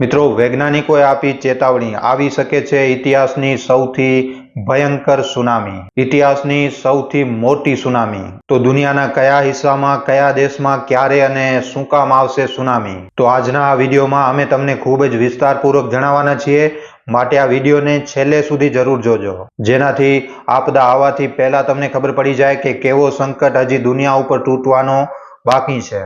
મિત્રો, વૈજ્ઞાનિકોએ આપી ચેતવણી. આવી શકે છે ઇતિહાસની સૌથી ભયંકર સુનામી. ઇતિહાસની સૌથી મોટી સુનામી. તો દુનિયાના કયા હિસ્સામાં, કયા દેશમાં, ક્યારે અને શું કામ આવશે સુનામી? તો આજના આ વિડીયોમાં અમે તમને ખૂબ જ વિસ્તારપૂર્વક જણાવવાના છીએ. માટે આ વિડીયોને છેલ્લે સુધી જરૂર જોજો. જેનાથી આપદા આવવાથી પહેલા તમને ખબર પડી જાય કે કેવો સંકટ હજી દુનિયા ઉપર તૂટવાનો બાકી છે.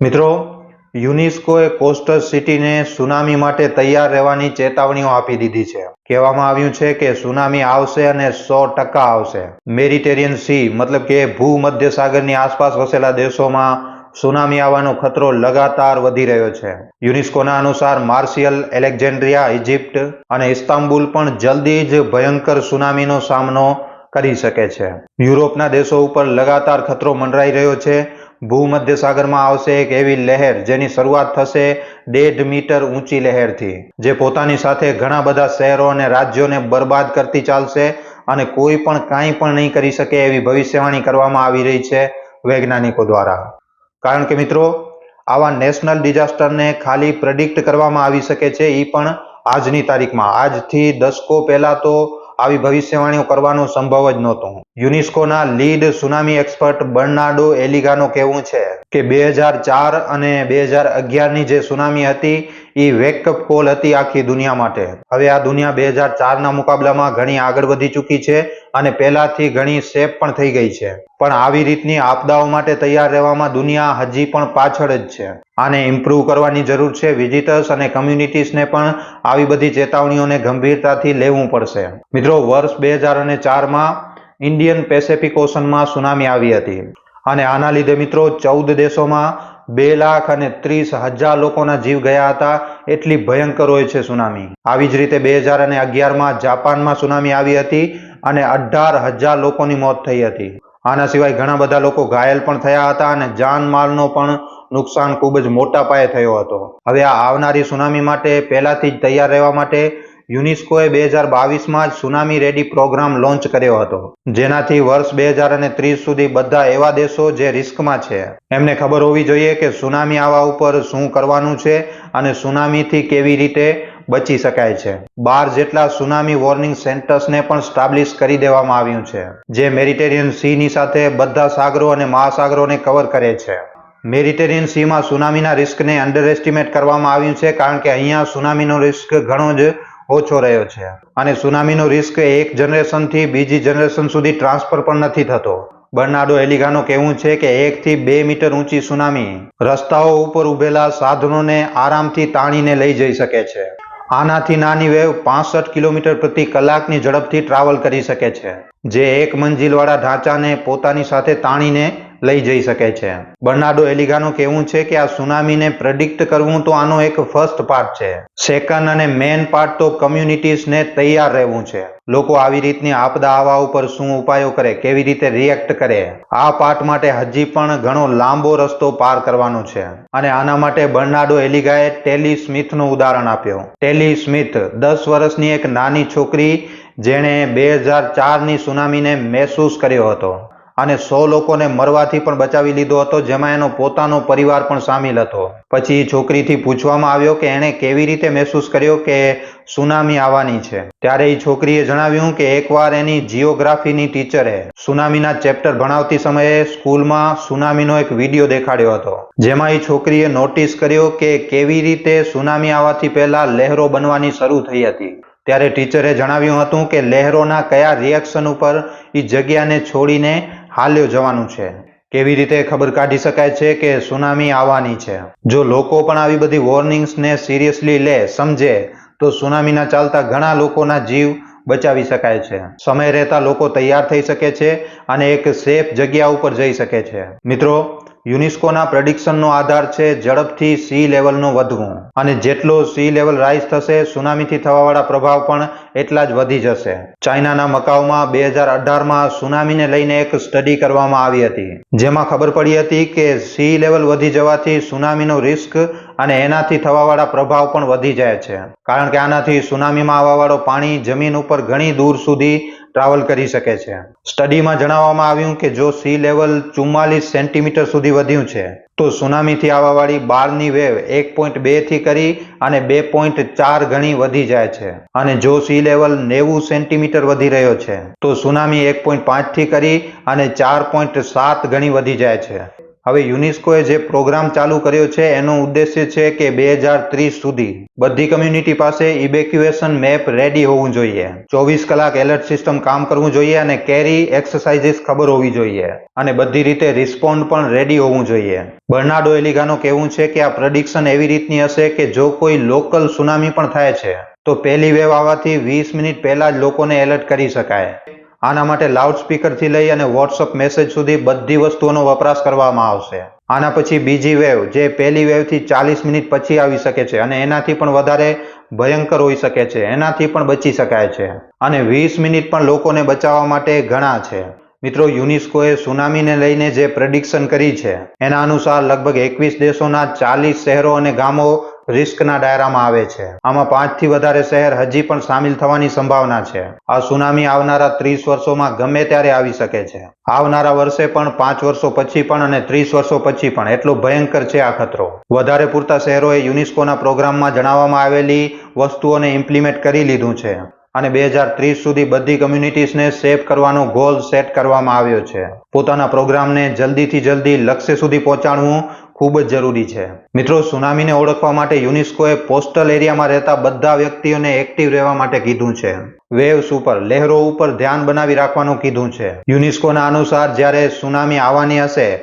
મિત્રો યુનેસ્કોએ કોસ્ટલ સિટીને સુનામી માટે તૈયાર રહેવાની ચેતવણીઓ આપી દીધી છે. કહેવામાં આવ્યું છે કે સુનામી આવશે અને સો ટકા આવશે. મેરિટેરિયન સી, મતલબ કે ભૂમધ્ય સાગરની આસપાસ વસેલા દેશોમાં સુનામી આવવાનો ખતરો લગાતાર વધી રહ્યો છે. યુનેસ્કોના અનુસાર માર્શિયલ એલેક્ઝેન્ડ્રિયા, ઇજિપ્ત અને ઇસ્તાંબુલ પણ જલ્દી જ ભયંકર સુનામીનો સામનો કરી શકે છે. યુરોપના દેશો ઉપર લગાતાર ખતરો મંડરાઈ રહ્યો છે ભૂમધ્ય સાગરમાં આવશે એક એવી લહેર જેની શરૂઆત થશે દેઢ મીટર ઊંચી લહેરથી, જે પોતાની સાથે ઘણા બધા શહેરો અને રાજ્યોને બરબાદ કરતી ચાલશે અને કોઈ પણ કાંઈ પણ નહીં કરી શકે એવી ભવિષ્યવાણી કરવામાં આવી રહી છે વૈજ્ઞાનિકો દ્વારા. કારણ કે મિત્રો, આવા નેશનલ ડિઝાસ્ટરને ખાલી પ્રેડિક્ટ કરવામાં આવી શકે છે એ પણ આજની તારીખમાં. આજથી દશકો પહેલાં તો આવી ભવિષ્યવાણીઓ કરવાનો સંભવ જ નહોતો. યુનેસ્કોના lead tsunami expert Bernardo Aliaga કહેવું છે કે બે હજાર ચાર અને બે હજાર અગિયારની જે સુનામી હતી એ વેકઅપ કોલ હતી આખી દુનિયા માટે. હવે આ દુનિયા બે હજાર ચારના મુકાબલામાં ઘણી આગળ વધી ચૂકી છે અને પહેલાથી ઘણી સેફ પણ થઈ ગઈ છે. પણ આવી રીતની આપદાઓ માટે તૈયાર રહેવામાં દુનિયા હજી પણ પાછળ જ છે. આને ઇમ્પ્રૂવ કરવાની જરૂર છે વિઝિટર્સ અને કમ્યુનિટીઝને પણ આવી બધી ચેતવણીઓને ગંભીરતાથી લેવું પડશે. મિત્રો, વર્ષ બે હજાર અને ચારમાં ઇન્ડિયન પેસેફિક ઓશનમાં સુનામી આવી હતી. અને આના લીધે મિત્રો ચૌદ દેશોમાં બે લાખ અને ત્રીસ હજાર લોકોના જીવ ગયા હતા. એટલી ભયંકર હોય છે સુનામી. આવી જ રીતે બે હજાર અને અગિયારમાં જાપાનમાં સુનામી આવી હતી અને અઢાર હજાર લોકોની મોત થઈ હતી. આના સિવાય ઘણા બધા લોકો ઘાયલ પણ થયા હતા અને જાનમાલનો પણ નુકસાન ખૂબ જ મોટા પાયે થયો હતો. હવે આ આવનારી સુનામી માટે પહેલાથી જ તૈયાર રહેવા માટે યુનેસ્કોએ બે હજાર બાવીસમાં જ સુનામી રેડી પ્રોગ્રામ લોન્ચ કર્યો હતો, જેનાથી વર્ષ બે હજાર અને ત્રીસ સુધી બધા એવા દેશો જે રિસ્કમાં છે. એમને ખબર હોવી જોઈએ કે સુનામી આવવા ઉપર શું કરવાનું છે અને સુનામીથી કેવી રીતે બચી શકાય છે. બાર જેટલા સુનામી વોર્નિંગ સેન્ટર્સને પણ સ્ટાબ્લિશ કરી દેવામાં આવ્યું છે, જે મેરિટેરિયન સીની સાથે બધા સાગરો અને મહાસાગરોને કવર કરે છે. મેરિટેરિયન સીમાં સુનામીના રિસ્કને અંડર એસ્ટિમેટ કરવામાં આવ્યું છે, કારણ કે અહીંયા સુનામીનો રિસ્ક ઘણો જ ઓછો રહ્યો છે. અને સુનામીનો રિસ્ક એક જનરેશનથી બીજી જનરેશન સુધી ટ્રાન્સફર પણ નથી થતો. બર્નાડો એલિગાનો કહેવું છે કે એક થી બે મીટર ઊંચી સુનામી રસ્તાઓ ઉપર ઉભેલા સાધનોને આરામથી તાણીને લઈ જઈ શકે છે. આનાથી નાની વેવ પાસઠ કિલોમીટર પ્રતિ કલાકની ઝડપથી ટ્રાવેલ કરી શકે છે. જે એક મંજિલવાળા ઢાંચાને પોતાની સાથે તાણીને લઈ જઈ શકે છે. બર્નાર્ડો એલિગાનું કહેવું છે કે આ સુનામીને પ્રેડિક્ટ કરવું તો આનો એક ફર્સ્ટ પાર્ટ છે. સેકન્ડ અને મેન પાર્ટ તો કમ્યુનિટીઝને તૈયાર રહેવું છે. લોકો આવી રીતની આપદા આવવા ઉપર શું ઉપાયો કરે, કેવી રીતે રિએક્ટ કરે, આ પાર્ટ માટે હજી પણ ઘણો લાંબો રસ્તો પાર કરવાનો છે. અને આના માટે બર્નાર્ડો એલિગાએ ટેલી સ્મિથનું ઉદાહરણ આપ્યું. ટેલી સ્મિથ દસ વર્ષની એક નાની છોકરી જેણે બે હજાર ચારની સુનામીને મહેસૂસ કર્યો હતો. અને સો લોકોને મરવાથી પણ બચાવી લીધો હતો, જેમાં એનો પોતાનો પરિવાર પણ સામેલ હતો. પછી છોકરીથી પૂછવામાં આવ્યો કે એણે કેવી રીતે મહેસૂસ કર્યો કે સુનામી આવવાની છે. ત્યારે એ છોકરીએ જણાવ્યું કે એકવાર એની જીઓગ્રાફીની ટીચરે સુનામીના ચેપ્ટર ભણાવતી સમયે સ્કૂલમાં સુનામીનો એક વીડિયો દેખાડ્યો હતો. જેમાં એ છોકરીએ નોટિસ કર્યો કે કેવી રીતે સુનામી આવવાથી પહેલા લહેરો બનવાની શરૂ થઈ હતી. ત્યારે ટીચરે જણાવ્યું હતું કે લહેરોના કયા રિએક્શન ઉપર એ જગ્યાને છોડીને હાલ્યો જવાનું છે. કેવી રીતે ખબર કાઢી શકાય છે કે સુનામી આવવાની છે? જો લોકો પણ આવી બધી વોર્નિંગ્સને સિરિયસલી લે, સમજે, તો સુનામીના ચાલતા ઘણા લોકોના જીવ બચાવી શકાય છે. સમય રહેતા લોકો તૈયાર થઈ શકે છે અને એક સેફ જગ્યા ઉપર જઈ શકે છે. મિત્રો યુનેસ્કોના પ્રેડિક્શનનો આધાર છે ઝડપથી સી લેવલનું વધવું. અને જેટલો સી લેવલ રાઇઝ થશે, સુનામીથી થવાવાળા પ્રભાવ પણ એટલા જ વધી જશે. ચાઇનાના મકાઉમાં બે હજાર અઢારમાં સુનામીને લઈને એક સ્ટડી કરવામાં આવી હતી. જેમાં ખબર પડી હતી કે સી લેવલ વધી જવાથી સુનામીનો રિસ્ક અને એનાથી થવાવાળા પ્રભાવ પણ વધી જાય છે. કારણ કે આનાથી સુનામીમાં આવવાવાળો પાણી જમીન ઉપર ઘણી દૂર સુધી ટ્રાવેલ કરી શકે છે. સ્ટડીમાં જણાવવામાં આવ્યું કે જો સી લેવલ ચુમ્માલીસ સેન્ટીમીટર સુધી વધ્યું છે, તો સુનામીથી આવવાવાળી બારની વેવ એક પોઈન્ટ બેથી કરી અને બે પોઈન્ટ ચાર ગણી વધી જાય છે. અને જો સી લેવલ નેવું સેન્ટીમીટર વધી રહ્યો છે, તો સુનામી એક પોઈન્ટ પાંચથી કરી અને ચાર પોઈન્ટ સાત ગણી વધી જાય છે. હવે યુનેસ્કોએ જે પ્રોગ્રામ ચાલુ કર્યો છે, એનો ઉદ્દેશ્ય છે કે બે હજાર ત્રીસ સુધી બધી કમ્યુનિટી પાસે ઇબેક્યુએશન મેપ રેડી હોવું જોઈએ. ચોવીસ કલાક એલર્ટ સિસ્ટમ કામ કરવું જોઈએ અને કેરી એક્સરસાઇઝીસ ખબર હોવી જોઈએ. અને બધી રીતે રિસ્પોન્ડ પણ રેડી હોવું જોઈએ. બર્નાડો એલિગાનો કહેવું છે કે આ પ્રડિક્શન એવી રીતની હશે કે જો કોઈ લોકલ સુનામી પણ થાય છે, તો પહેલી વેવ આવવાથી વીસ મિનિટ પહેલા જ લોકોને એલર્ટ કરી શકાય. આના માટે લાઉડસ્પીકરથી લઈ અને વોટ્સઅપ મેસેજ સુધી બધી વસ્તુઓનો વપરાશ કરવામાં આવશે. આના પછી બીજી વેવ જે પહેલી વેવથી ચાલીસ મિનિટ પછી આવી શકે છે અને એનાથી પણ વધારે ભયંકર હોઈ શકે છે. એનાથી પણ બચી શકાય છે. અને વીસ મિનિટ પણ લોકોને બચાવવા માટે ઘણા છે. મિત્રો, યુનેસ્કોએ સુનામીને લઈને જે પ્રેડિક્શન કરી છે, એના અનુસાર લગભગ એકવીસ દેશોના ચાલીસ શહેરો અને ગામો રિસ્કના ડાયરામાં આવે છે. આમાં પાંચથી વધારે શહેર હજી પણ સામેલ થવાની સંભાવના છે. આ સુનામી આવનારા ત્રીસ વર્ષોમાં ગમે ત્યારે આવી શકે છે. આવનારા વર્ષે પણ, પાંચ વર્ષો પછી પણ અને ત્રીસ વર્ષો પછી પણ એટલો ભયંકર છે આ ખતરો. વધારે પૂરતા શહેરોએ યુનેસ્કોના પ્રોગ્રામમાં જણાવવામાં આવેલી વસ્તુઓને ઇમ્પ્લિમેન્ટ કરી લીધું છે અને બે હજાર ત્રીસ સુધી બધી કમ્યુનિટીઝને સેફ કરવાનો ગોલ સેટ કરવામાં આવ્યો છે. પોતાના પ્રોગ્રામને જલ્દીથી જલ્દી લક્ષ્ય સુધી પહોંચાડવું ખૂબ જ જરૂરી છે. મિત્રો, સુનામીને ઓળખવા માટે યુનેસ્કોએ પોસ્ટલ એરિયામાં રહેતા બધા વ્યક્તિઓને એક્ટિવ રહેવા માટે કીધું છે. વેવ્સ ઉપર, લહેરો ઉપર ધ્યાન બનાવી રાખવાનું કીધું છે. યુનેસ્કોના અનુસાર, જ્યારે સુનામી આવવાની હશે,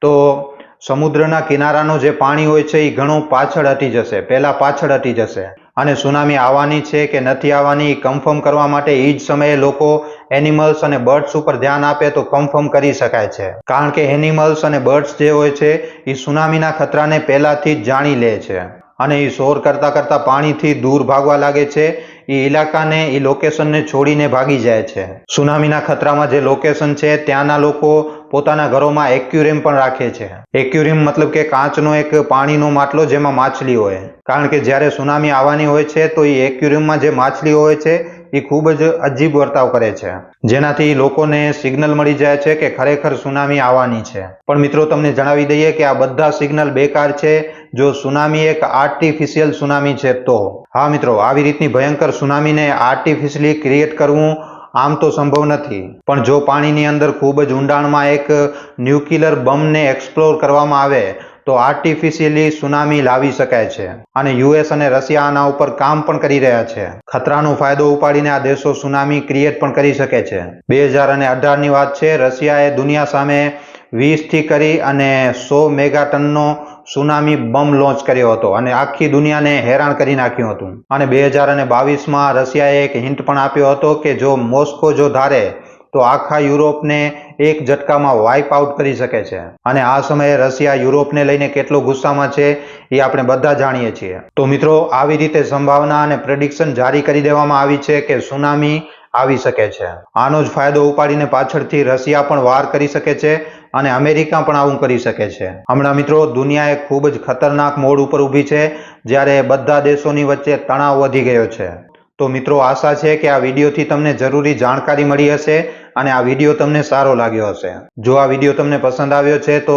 તો સમુદ્રના કિનારાનું જે પાણી હોય છે, એ ઘણું પાછળ હટી જશે. પહેલા પાછળ હટી જશે. અને સુનામી આવવાની છે કે નથી આવવાની કન્ફર્મ કરવા માટે એ જ સમયે લોકો એનિમલ્સ અને બર્ડ્સ ઉપર ધ્યાન આપે તો કન્ફર્મ કરી શકાય છે. કારણ કે એનિમલ્સ અને બર્ડ્સ જે હોય છે, એ સુનામીના ખતરાને પહેલાથી જ જાણી લે છે. અને એ શોર કરતાં કરતાં પાણીથી દૂર ભાગવા લાગે છે. એ ઇલાકાને એ લોકેશનને છોડીને ભાગી જાય છે. સુનામીના ખતરામાં જે લોકેશન છે, ત્યાંના લોકો પોતાના ઘરોમાં એક્યુરિયમ પણ રાખે છે. એક્યુરિયમ મતલબ કે કાચનો એક પાણીનો માટલો જેમાં માછલી હોય. કારણ કે જ્યારે સુનામી આવવાની હોય છે, તો એ એક્યુરિયમમાં જે માછલીઓ હોય છે એ ખૂબ જ અજીબ વર્તાવ કરે છે. જેનાથી લોકોને સિગ્નલ મળી જાય છે કે ખરેખર સુનામી આવવાની છે. પણ મિત્રો, તમને જણાવી દઈએ કે આ બધા સિગ્નલ બેકાર છે. જો સુનામી એક આર્ટિફિશિયલ સુનામી છે, તો. હા, મિત્રો, આવી રીતની ભયંકર સુનામીને આર્ટિફિશિયલી ક્રિએટ કરવું આમ તો સંભવ નથી. પણ જો પાણીની અંદર ખૂબ જ ઊંડાણમાં એક ન્યુક્લિયર બમને એક્સપ્લોર કરવામાં આવે તો આર્ટિફિશિયલી સુનામી લાવી શકાય છે. અને યુએસ અને રશિયા આના ઉપર કામ પણ કરી રહ્યા છે. ખતરાનો ફાયદો ઉપાડીને આ દેશો સુનામી ક્રિએટ પણ કરી શકે છે. બે હજાર અને અઢારની વાત છે, રશિયાએ દુનિયા સામે વીસથી કરી અને સો મેગા ટનનો સુનામી બમ લોન્ચ કર્યો હતો અને આખી દુનિયાને હેરાન કરી નાખ્યું હતું. અને બે હજાર અને બાવીસમાં રશિયાએ એક હિન્ટ પણ આપ્યો હતો કે જો મોસ્કો જો ધારે તો આખા યુરોપને એક ઝટકામાં વાઇપ આઉટ કરી શકે છે. અને આ સમયે રશિયા યુરોપને લઈને કેટલો ગુસ્સામાં છે એ આપણે બધા જાણીએ છીએ. તો મિત્રો, આવી રીતે સંભાવના અને પ્રેડિક્શન જારી કરી દેવામાં આવી છે કે સુનામી આવી શકે છે. આનો જ ફાયદો ઉપાડીને પાછળથી રશિયા પણ વાર કરી શકે છે અને અમેરિકા પણ આવું કરી શકે છે. હમણાં મિત્રો દુનિયા એક ખૂબ જ ખતરનાક મોડ ઉપર ઊભી છે જ્યારે બધા દેશોની વચ્ચે તણાવ વધી ગયો છે. તો મિત્રો, આશા છે કે આ વિડીયોથી તમને જરૂરી જાણકારી મળી હશે અને આ વીડિયો તમને સારો લાગ્યો હશે. જો આ વીડિયો તમને પસંદ આવ્યો છે, તો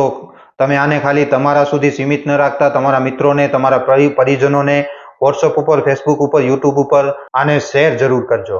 તમે આને ખાલી તમારા સુધી સીમિત ન રાખતા, તમારા મિત્રોને, તમારા પરિજનોને વોટ્સઅપ ઉપર ફેસબુક ઉપર યુટ્યુબ ઉપર આને શેર જરૂર કરજો.